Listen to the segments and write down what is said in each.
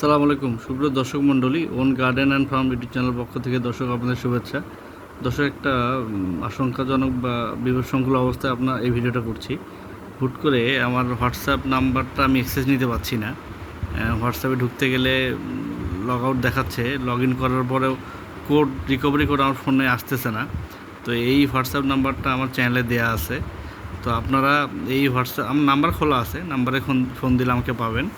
সালাম আলাইকুম। সুপ্রিয় দর্শক মণ্ডলী, own garden and farm YouTube channel পক্ষ থেকে দর্শক আপনাদের শুভেচ্ছা। দর্শক, একটা আশঙ্কাজনক বা বিপদসংকুল অবস্থায় আপনার এই ভিডিওটা করছি। হুট করে আমার হোয়াটসঅ্যাপ নাম্বারটা আমি অ্যাক্সেস নিতে পারছি না। হোয়াটসঅ্যাপে ঢুকতে গেলে লগ আউট দেখাচ্ছে। লগ ইন করার পরেও কোড রিকভারি কোড আমার ফোনে আসতেছে না। তো এই হোয়াটসঅ্যাপ নাম্বারটা আমার চ্যানেলে দেওয়া আছে। তো আপনারা এই হোয়াটসঅ্যাপ, আমার নাম্বার খোলা আছে। নাম্বারে ফোন দিলে আমাকে পাবেন।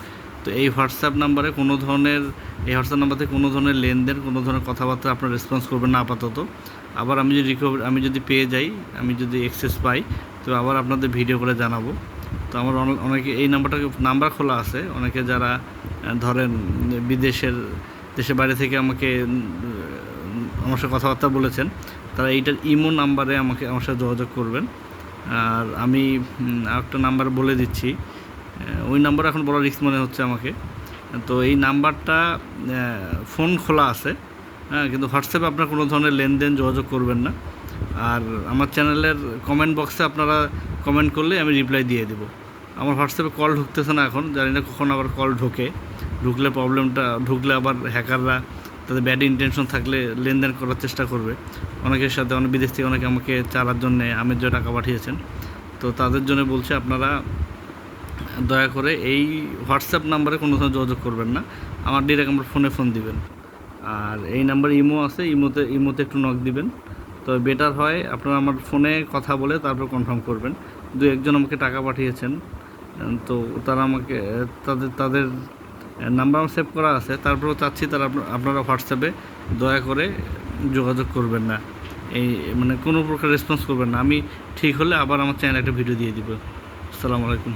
তো এই হোয়াটসঅ্যাপ নাম্বারে কোনো ধরনের, এই হোয়াটসঅ্যাপ নাম্বার থেকে কোনো ধরনের লেনদেন, কোনো ধরনের কথাবার্তা আপনার রেসপন্স করবেন না আপাতত। আবার আমি যদি রিকভার আমি যদি পেয়ে যাই, আমি যদি অ্যাক্সেস পাই, তো আবার আপনাদের ভিডিও করে জানাব। তো আমার অনেকে, এই নাম্বারটাকে নাম্বার খোলা আছে? অনেকে যারা ধরেন বিদেশের, দেশের বাইরে থেকে আমাকে আমার সাথে কথাবার্তা বলেছেন, তারা এইটার ইমো নাম্বারে আমাকে, আমার সাথে যোগাযোগ করবেন। আর আমি আরেকটা নাম্বার বলে দিচ্ছি। ওই নাম্বার এখন বড় রিস্ক মনে হচ্ছে আমাকে। তো এই নাম্বারটা ফোন খোলা আছে হ্যাঁ কিন্তু হোয়াটসঅ্যাপে আপনার কোনো ধরনের লেনদেন, যোগাযোগ করবেন না। আর আমার চ্যানেলের কমেন্ট বক্সে আপনারা কমেন্ট করলে আমি রিপ্লাই দিয়ে দেবো। আমার হোয়াটসঅ্যাপে কল ঢুকতেছে না এখন, জানি না কখন আবার কল ঢোকে। ঢুকলে প্রবলেমটা, ঢুকলে আবার হ্যাকাররা তাদের ব্যাড ইন্টেনশন থাকলে লেনদেন করার চেষ্টা করবে। অনেকের সাথে, অনেক বিদেশ থেকে অনেকে আমাকে চালার জন্যে আমের জন্য টাকা পাঠিয়েছেন। তো তাদের জন্য বলছে আপনারা দয়া করে এই হোয়াটসঅ্যাপ নাম্বারে কোনো সময় যোগাযোগ করবেন না। আমার ডিরেক্ট আমার ফোনে ফোন দিবেন। আর এই নাম্বারে ইমো আছে, ইমোতে ইমোতে একটু নক দিবেন। তো বেটার হয় আপনারা আমার ফোনে কথা বলে তারপর কনফার্ম করবেন। দু একজন আমাকে টাকা পাঠিয়েছেন। তো তারা আমাকে, তাদের তাদের নাম্বার আমার সেভ করা আছে। তারপরেও চাচ্ছি তারা আপনারা হোয়াটসঅ্যাপে দয়া করে যোগাযোগ করবেন না। এই মানে কোনো প্রকার রেসপন্স করবেন না। আমি ঠিক হলে আবার আমার চ্যানেলে একটা ভিডিও দিয়ে দিব। আসসালামু আলাইকুম।